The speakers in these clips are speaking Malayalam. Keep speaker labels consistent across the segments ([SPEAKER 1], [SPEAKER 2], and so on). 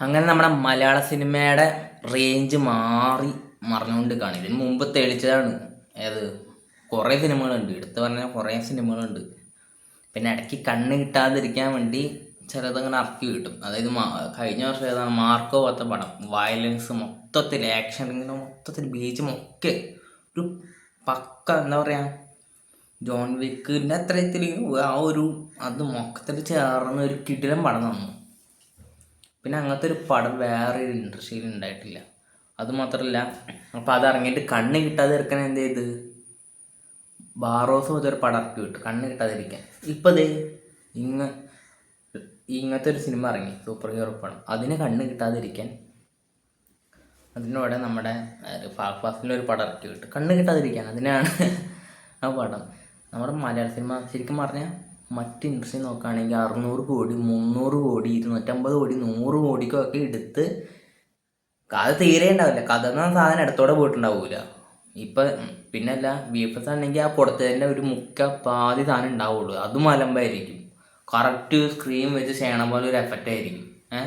[SPEAKER 1] അങ്ങനെ നമ്മുടെ മലയാള സിനിമയുടെ റേഞ്ച് മാറി മറന്നുകൊണ്ട് കാണും. ഇതിന് മുമ്പ് തെളിച്ചതാണ്. ഏത്? കുറേ സിനിമകളുണ്ട്. എടുത്തു പറഞ്ഞാൽ കുറേ സിനിമകളുണ്ട്. പിന്നെ ഇടയ്ക്ക് കണ്ണ് കിട്ടാതിരിക്കാൻ വേണ്ടി ചിലതങ്ങനെ ഇറക്കി കിട്ടും അതായത് കഴിഞ്ഞ വർഷം ഏതാണ്? മാർക്കോ പോലത്തെ പടം. വയലൻസ് മൊത്തത്തിൽ ആക്ഷൻ ഇങ്ങനെ മൊത്തത്തിൽ ബീച്ചും ഒക്കെ ഒരു പക്ക എന്താ പറയുക ജോൺ വിക്കിന്റെ അത്രയത്തിൽ ആ ഒരു അത് മൊത്തത്തിൽ ചേർന്ന ഒരു കിടിലം പടം തന്നു പിന്നെ അങ്ങനത്തെ ഒരു പടം വേറെ ഒരു ഇൻഡസ്ട്രിയിൽ ഉണ്ടായിട്ടില്ല അത് മാത്രമല്ല അപ്പോൾ അത് ഇറങ്ങിയിട്ട് കണ്ണ് കിട്ടാതെ ഇറക്കാൻ എന്ത് ചെയ്ത്? ബാറോസ് ഒരു പടം ഇറക്കി വിട്ടു കണ്ണ് കിട്ടാതിരിക്കാൻ. ഇപ്പം ദേ ഇങ്ങ ഇങ്ങനത്തെ ഒരു സിനിമ ഇറങ്ങി സൂപ്പർ ഹീറോ പടം. അതിന് കണ്ണ് കിട്ടാതിരിക്കാൻ അതിനോടെ നമ്മുടെ ഫാഫാസിന്റെ ഒരു പടം ഇറക്കി വിട്ടു. കണ്ണ് കിട്ടാതിരിക്കാൻ അതിനാണ് ആ പടം. നമ്മുടെ മലയാള സിനിമ ശരിക്കും പറഞ്ഞാൽ മറ്റ് ഇൻഡസ്ട്രി നോക്കുകയാണെങ്കിൽ അറുന്നൂറ് കോടി മുന്നൂറ് കോടി ഇരുന്നൂറ്റമ്പത് കോടി നൂറ് കോടിക്കൊക്കെ എടുത്ത് കഥ തീരെ ഉണ്ടാവില്ല. കഥ എന്ന സാധനം ഇടത്തോടെ പോയിട്ടുണ്ടാവില്ല ഇപ്പം പിന്നല്ല ബി എഫ് എസ് ആണെങ്കിൽ ആ കൊടുത്തതിന്റെ ഒരു മുക്ക പാതി സാധനം ഉണ്ടാവുള്ളൂ. അതും അലമ്പായിരിക്കും കറക്റ്റ് സ്ക്രീൻ വെച്ച് ചെയ്യണ പോലെ ഒരു എഫക്റ്റ് ആയിരിക്കും. ഏ?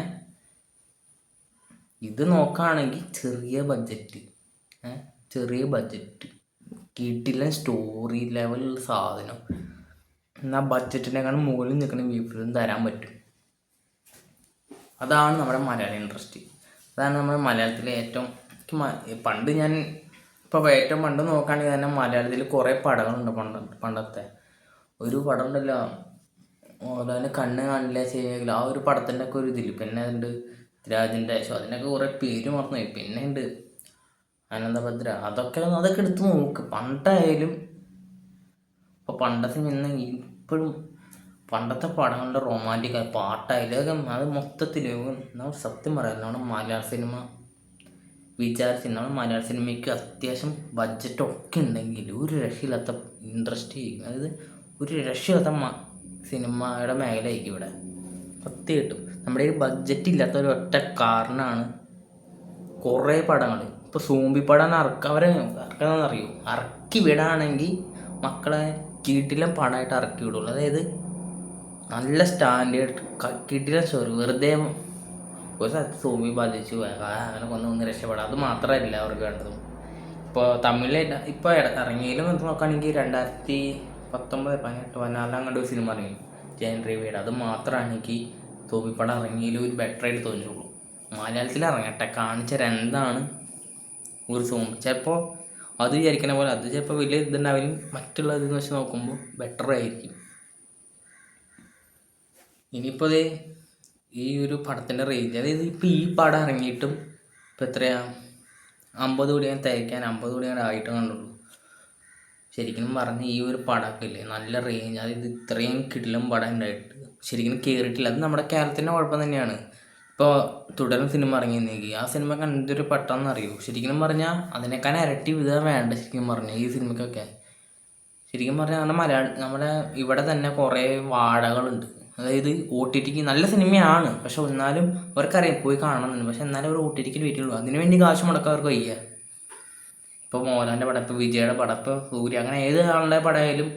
[SPEAKER 1] ഇത് നോക്കുകയാണെങ്കിൽ ചെറിയ ബഡ്ജറ്റ് ഏഹ് ചെറിയ ബഡ്ജറ്റ് കിട്ടില്ല സ്റ്റോറി ലെവലുള്ള സാധനം. എന്നാൽ ബഡ്ജറ്റിനേക്കാളും മുകളിൽ നിൽക്കുന്ന വീപ്പിലും തരാൻ പറ്റും. അതാണ് നമ്മുടെ മലയാളി ഇൻഡസ്ട്രി. അതാണ് നമ്മുടെ മലയാളത്തിലെ ഏറ്റവും പണ്ട് ഞാൻ ഇപ്പോൾ ഏറ്റവും പണ്ട് നോക്കുകയാണെങ്കിൽ തന്നെ മലയാളത്തിൽ കുറേ പടങ്ങളുണ്ട് പണ്ട് പണ്ടത്തെ. ഒരു പടം ഉണ്ടല്ലോ ഓരോന്നെ കണ്ണ് കാണില്ല ശരിയാകില്ല ആ ഒരു പടത്തിന്റെ ഒക്കെ ഒരു ഇതിൽ പിന്നെ ഉണ്ട് രാജിന്റെ ശോ അതിനൊക്കെ കുറേ പേര് മറന്നുപോയി. പിന്നെ ഉണ്ട് അനന്തഭദ്ര. അതൊക്കെ അതൊക്കെ എടുത്ത് നോക്ക്. പണ്ടായാലും ഇപ്പോൾ പണ്ടത്തെ നിന്ന് ഇപ്പോഴും പണ്ടത്തെ പടങ്ങളുടെ റൊമാന്റിക് പാട്ടായാലും അത് മൊത്തത്തിൽ നമ്മൾ സത്യം പറയാം നമ്മുടെ മലയാള സിനിമ വിചാരിച്ച് നമ്മുടെ മലയാള സിനിമയ്ക്ക് അത്യാവശ്യം ബഡ്ജറ്റൊക്കെ ഉണ്ടെങ്കിൽ ഒരു രക്ഷയില്ലാത്ത ഇൻട്രസ്റ്റ് അതായത് ഒരു രക്ഷയില്ലാത്ത സിനിമയുടെ മേഖലയായിരിക്കും ഇവിടെ. സത്യമായിട്ടും. നമ്മുടെ ഒരു ബഡ്ജറ്റ് ഇല്ലാത്ത ഒരു ഒറ്റ കാരണമാണ് കുറേ പടങ്ങൾ ഇപ്പോൾ സൂമ്പി പടം അറക്കവരെ അവരെ അറക്കി വിടാണെങ്കിൽ മക്കളെ കീട്ടിലും പണമായിട്ട് ഇറക്കി വിടുള്ളൂ. അതായത് നല്ല സ്റ്റാൻഡേർഡ് കിട്ടിലും സ്റ്റോറി വെറുതെ ഒരു സ്ഥലത്ത് സോമി ബാധിച്ചു. അങ്ങനെ കൊന്നു ഒന്ന് രക്ഷപ്പെടാം. അത് മാത്രമല്ല അവർക്ക് വേണ്ടതും. ഇപ്പോൾ തമിഴിൽ ഇപ്പോൾ ഇറങ്ങിയാലും നമുക്ക് നോക്കുകയാണെങ്കിൽ രണ്ടായിരത്തി പത്തൊമ്പത് പതിനെട്ട് പതിനാലാം കണ്ട ഒരു സിനിമ ഇറങ്ങി. ജയൻ രവിയുടെ. അത് മാത്രമാണ് എനിക്ക് സൂമ്പിപ്പടം ഇറങ്ങിയാലും ഒരു ബെറ്റർ ആയിട്ട് തോന്നിയുള്ളൂ മലയാളത്തിൽ ഇറങ്ങട്ടെ. കാണിച്ച എന്താണ്? ഒരു സോമി ചിലപ്പോൾ അത് വിചാരിക്കുന്ന പോലെ അത് ചിലപ്പോൾ വലിയ ഇതുണ്ടാവില്ല. മറ്റുള്ളതെന്ന് വെച്ച് നോക്കുമ്പോൾ ബെറ്റർ ആയിരിക്കും. ഇനിയിപ്പോൾ ദേ ഈ ഒരു പടത്തിന്റെ റേഞ്ച് അതായത് ഇപ്പോൾ ഈ പടം ഇറങ്ങിയിട്ടും ഇപ്പം എത്രയാ? അമ്പത് കോടി ഞാൻ തയ്ക്കാൻ അമ്പത് കോടി ഞാൻ ആയിട്ട് കണ്ടുള്ളൂ. ശരിക്കും പറഞ്ഞ് ഈ ഒരു പടമൊക്കെ ഇല്ലേ നല്ല റേഞ്ച് അതായത് ഇത്രയും കിടിലും പടം ഉണ്ടായിട്ട് ശരിക്കും കയറിയിട്ടില്ല അത് നമ്മുടെ കേരളത്തിന്റെ കുഴപ്പം തന്നെയാണ്. ഇപ്പോൾ തുടരും സിനിമ ഇറങ്ങിയിരുന്നെങ്കിൽ ആ സിനിമ കണ്ടൊരു പെട്ടെന്ന് അറിയൂ? ശരിക്കും പറഞ്ഞാൽ അതിനേക്കാൾ ഇരട്ടി വിധ വേണ്ട ശരിക്കും പറഞ്ഞാൽ ഈ സിനിമയ്ക്കൊക്കെ ശരിക്കും പറഞ്ഞാൽ നമ്മുടെ മലയാള നമ്മുടെ ഇവിടെ തന്നെ കുറേ വാടകളുണ്ട് അതായത് ഒ ടി ടിക്ക് നല്ല സിനിമയാണ് പക്ഷെ എന്നാലും അവർക്കറിയാം പോയി കാണണമെന്നുണ്ട് പക്ഷെ എന്നാലും അവർ ഒ ടി ടിക്ക് വീട്ടിലുള്ളൂ അതിനു വേണ്ടി കാശ് മുടക്കാൻ അവർക്ക് വയ്യ. ഇപ്പോൾ മോഹൻലാലിന്റെ പടം ഇപ്പോൾ വിജയുടെ പടം ഇപ്പോൾ സൂര്യ അങ്ങനെ ഏത് ആളുടെ പടമായാലും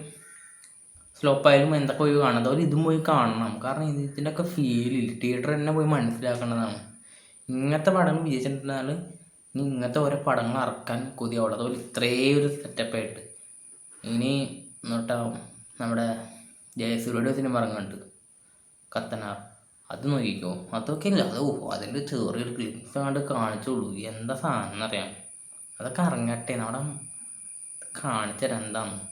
[SPEAKER 1] സ്ലോപ്പായാലും എന്തൊക്കെ പോയി കാണാം അതുപോലെ ഇതും പോയി കാണണം. കാരണം ഇത് ഇതിന്റെയൊക്കെ ഫീലില്ല തിയേറ്റർ തന്നെ പോയി മനസ്സിലാക്കേണ്ടതാണ് ഇങ്ങനത്തെ പടങ്ങൾ വിജയിച്ചിട്ടുണ്ടെന്നാൽ ഇനി ഇങ്ങനത്തെ ഓരോ പടങ്ങൾ ഇറക്കാൻ കൊതിയാവുള്ളൂ അതുപോലെ ഇത്രയും ഒരു സെറ്റപ്പായിട്ട് ഇനി എന്നിട്ടാ നമ്മുടെ ജയസൂര്യയുടെ സിനിമ ഇറങ്ങുന്നുണ്ട്. കത്തനാർ. അത് നോക്കിക്കോ. അതൊക്കെ ഇല്ല. അത് അതിന്റെ ചെറിയൊരു ക്ലിപ്സ് കണ്ട് കാണിച്ചോളൂ എന്താ സാധനം എന്നറിയാം. അതൊക്കെ ഇറങ്ങട്ടെ നമ്മുടെ കാണിച്ചു തരാം. എന്താണ്?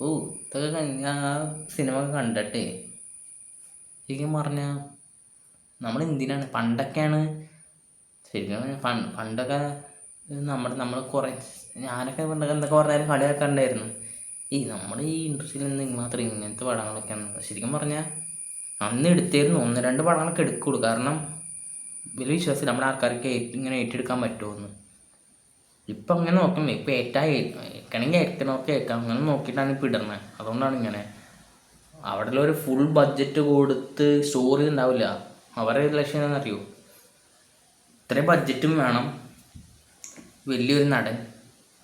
[SPEAKER 1] ഓ ഇതൊക്കെ കഴിഞ്ഞ ആ സിനിമ ഒക്കെ കണ്ടിട്ടേ. ശരിക്കും പറഞ്ഞാൽ നമ്മൾ എന്തിനാണ്? പണ്ടൊക്കെയാണ് ശരിക്കും പറഞ്ഞാ പണ്ട് പണ്ടൊക്കെ നമ്മുടെ നമ്മൾ കുറേ ഞാനൊക്കെ പണ്ടൊക്കെ എന്തൊക്കെ പറഞ്ഞാലും കളിയാക്കാറുണ്ടായിരുന്നു ഈ നമ്മുടെ ഈ ഇൻഡസ്ട്രിയിൽ നിന്ന് മാത്രം ഇങ്ങനത്തെ പടങ്ങളൊക്കെയാണ് ശരിക്കും പറഞ്ഞാൽ അന്ന് എടുത്തായിരുന്നു ഒന്ന് രണ്ട് പടങ്ങളൊക്കെ എടുക്കുള്ളൂ. കാരണം വലിയ വിശ്വാസം നമ്മുടെ ആൾക്കാർക്ക് ഇങ്ങനെ ഏറ്റെടുക്കാൻ പറ്റുമെന്ന്. ഇപ്പം അങ്ങനെ നോക്കണ്ടേ ഇപ്പം ഏറ്റാ കേൾക്കണമെങ്കിൽ ഏൽക്കണമൊക്കെ കേൾക്കാം. അങ്ങനെ നോക്കിയിട്ടാണ് ഇപ്പം ഇടുന്നത് അതുകൊണ്ടാണ് ഇങ്ങനെ. അവിടെ ഒരു ഫുൾ ബഡ്ജറ്റ് കൊടുത്ത് സ്റ്റോറി ഉണ്ടാവില്ല. അവരുടെ ലക്ഷ്യം എന്താണെന്നറിയോ ഇത്രയും ബഡ്ജറ്റും വേണം. വലിയൊരു നടൻ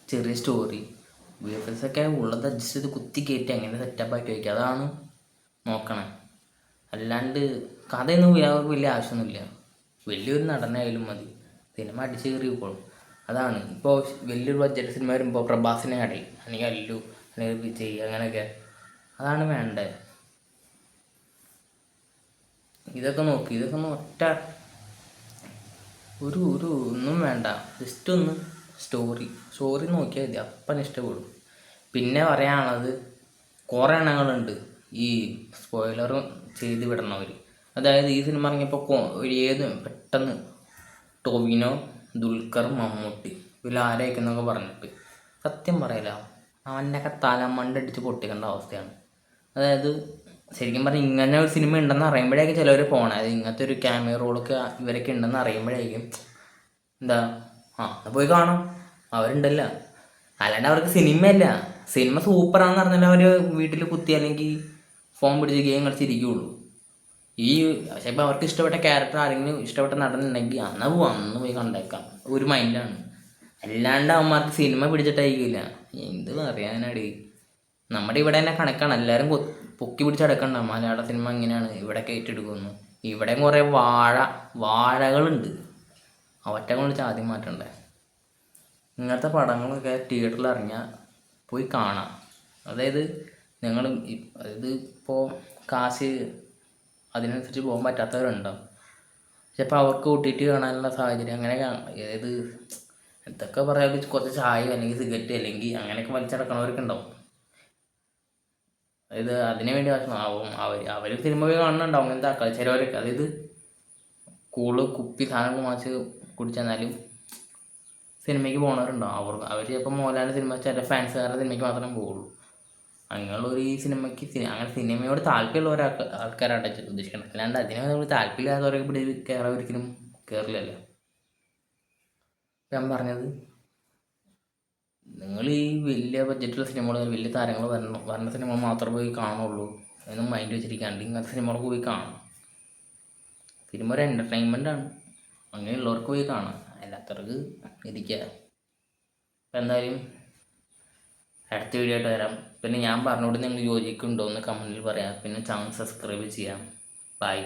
[SPEAKER 1] ചെറിയ സ്റ്റോറി വി എഫ് എസ് ഒക്കെ ഉള്ളത് അഡ്ജസ്റ്റ് ചെയ്ത് കുത്തി കയറ്റി അങ്ങനെ സെറ്റപ്പ് ആക്കി വയ്ക്കുക അതാണ് നോക്കണേ. അല്ലാണ്ട് കഥയൊന്നും വലിയ- ആവശ്യമൊന്നുമില്ല. വലിയൊരു നടനായാലും മതി. സിനിമ അടിച്ച് പോകണം അതാണ്. ഇപ്പോൾ വലിയൊരു ബഡ്ജറ്റ് സിനിമ വരുമ്പോൾ പ്രഭാസിനെ കടി അല്ലെങ്കിൽ അല്ലു അല്ലെങ്കിൽ വിജയ് അങ്ങനെയൊക്കെ. അതാണ് വേണ്ടത്. ഇതൊക്കെ നോക്കി ഇതൊക്കെ ഒന്ന് ഒറ്റ ഒരു ഒരു ഒന്നും വേണ്ട. ജസ്റ്റ് ഒന്ന് സ്റ്റോറി സ്റ്റോറി നോക്കിയാൽ മതി അപ്പം ഇഷ്ടപ്പെടും. പിന്നെ പറയാനുള്ളത് കുറേ എണ്ണങ്ങളുണ്ട്. ഈ സ്പോയിലറും ചെയ്ത് വിടണവർ അതായത് ഈ സിനിമ ഇറങ്ങിയപ്പോൾ ഏത് പെട്ടെന്ന് ടോവിനോ ദുൽഖർ മമ്മൂട്ടി. ഇതിൽ ആരായിരിക്കുന്നൊക്കെ പറഞ്ഞിട്ട്. സത്യം പറയില്ല അവനൊക്കെ തല മണ്ടടിച്ച് പൊട്ടിക്കേണ്ട അവസ്ഥയാണ്. അതായത് ശരിക്കും പറഞ്ഞാൽ ഇങ്ങനെ ഒരു സിനിമ ഉണ്ടെന്ന് അറിയുമ്പോഴേക്കും ചിലവർ പോകണം അതായത് ഇങ്ങനത്തെ ഒരു ക്യാമറ റോളൊക്കെ ഇവരൊക്കെ ഉണ്ടെന്ന് അറിയുമ്പോഴേക്കും എന്താ ആ പോയി കാണാം. അവരുണ്ടല്ലോ. അല്ലാണ്ട് അവർക്ക് സിനിമയല്ല. സിനിമ സൂപ്പറാണെന്ന് പറഞ്ഞാൽ അവർ വീട്ടിൽ കുത്തി അല്ലെങ്കിൽ ഫോൺ പിടിച്ച് ഗെയിം കളിച്ചിരിക്കുകയുള്ളൂ ഈ ചിലപ്പോൾ അവർക്ക് ഇഷ്ടപ്പെട്ട ക്യാരക്ടർ ആരെങ്കിലും ഇഷ്ടപ്പെട്ട നടനുണ്ടെങ്കിൽ അന്ന് പോവാം അന്ന് പോയി കണ്ടേക്കാം ഒരു മൈൻഡാണ് അല്ലാണ്ട് അവന്മാർക്ക് സിനിമ പിടിച്ചിട്ടായിരിക്കില്ല. എന്ത് പറയാനാടി? നമ്മുടെ ഇവിടെ തന്നെ കണക്കാണ്. എല്ലാവരും പൊക്കി പിടിച്ചടക്കണ്ട മലയാള സിനിമ ഇങ്ങനെയാണ്. ഇവിടെ ഏറ്റെടുക്കുന്നു ഇവിടെ കുറേ വാഴ വാഴകളുണ്ട്. അവറ്റ കൊണ്ട് ആദ്യം മാറ്റണ്ടേ? ഇങ്ങനത്തെ പടങ്ങളൊക്കെ തിയേറ്ററിൽ ഇറങ്ങിയാൽ പോയി കാണാം. അതായത് ഞങ്ങൾ അതായത് ഇപ്പോൾ കാശ് അതിനനുസരിച്ച് പോകാൻ പറ്റാത്തവരുണ്ടാവും. ചിലപ്പോൾ അവർക്ക് കൂട്ടിയിട്ട് കാണാനുള്ള സാഹചര്യം അങ്ങനെ ഏത് എന്തൊക്കെ പറയാൻ കുറച്ച് ചായ അല്ലെങ്കിൽ സിഗരറ്റ് അല്ലെങ്കിൽ അങ്ങനെയൊക്കെ വലിച്ചടക്കണവരൊക്കെ ഉണ്ടാവും. അതായത് അതിനു വേണ്ടി ആവും. അവർ അവർ സിനിമ പോയി കാണുന്നുണ്ടാവും അങ്ങനത്തെ ആൾക്കാർ അതായത് കൂൾ കുപ്പി സാധനങ്ങൾ വാങ്ങിച്ച് കുടിച്ചെന്നാലും സിനിമയ്ക്ക് പോണവരുണ്ടാവും. അവർ അവർ ചിലപ്പോൾ മോഹൻലാലിന്റെ സിനിമ ചില ഫാൻസുകാരുടെ സിനിമയ്ക്ക് മാത്രമേ പോവുള്ളൂ. അങ്ങനെയുള്ളവർ ഈ സിനിമയ്ക്ക് അങ്ങനെ സിനിമയോട് താല്പര്യമുള്ള ഒരാൾക്ക് ആൾക്കാരാണ് ഉദ്ദേശിക്കുന്നത് അല്ലാണ്ട് നമ്മൾ താല്പര്യമില്ലാത്തവരൊക്കെ ഇവിടെ കയറാൻ ഒരിക്കലും കയറില്ലല്ലോ ഞാൻ പറഞ്ഞത് നിങ്ങൾ ഈ വലിയ ബഡ്ജറ്റുള്ള സിനിമകൾ വലിയ താരങ്ങൾ വരണം വരുന്ന സിനിമ മാത്രമേ പോയി കാണുള്ളൂ. എന്നും മൈൻഡ് വെച്ചിരിക്കാണ്ട് ഇങ്ങനത്തെ സിനിമകളൊക്കെ പോയി കാണാം. സിനിമ ഒരു എന്റർടൈൻമെന്റ് ആണ്. അങ്ങനെയുള്ളവർക്ക് പോയി കാണാം. അല്ലാത്തവർക്ക് ഇരിക്കുക എന്തായാലും അടുത്ത വീഡിയോ ആയിട്ട് വരാം. പിന്നെ ഞാൻ പറഞ്ഞുകൊണ്ട് നിങ്ങൾ യോജിക്കുന്നുണ്ടോ എന്ന് കമന്റിൽ പറയാം. പിന്നെ ചാനൽ സബ്സ്ക്രൈബ് ചെയ്യാം. ബൈ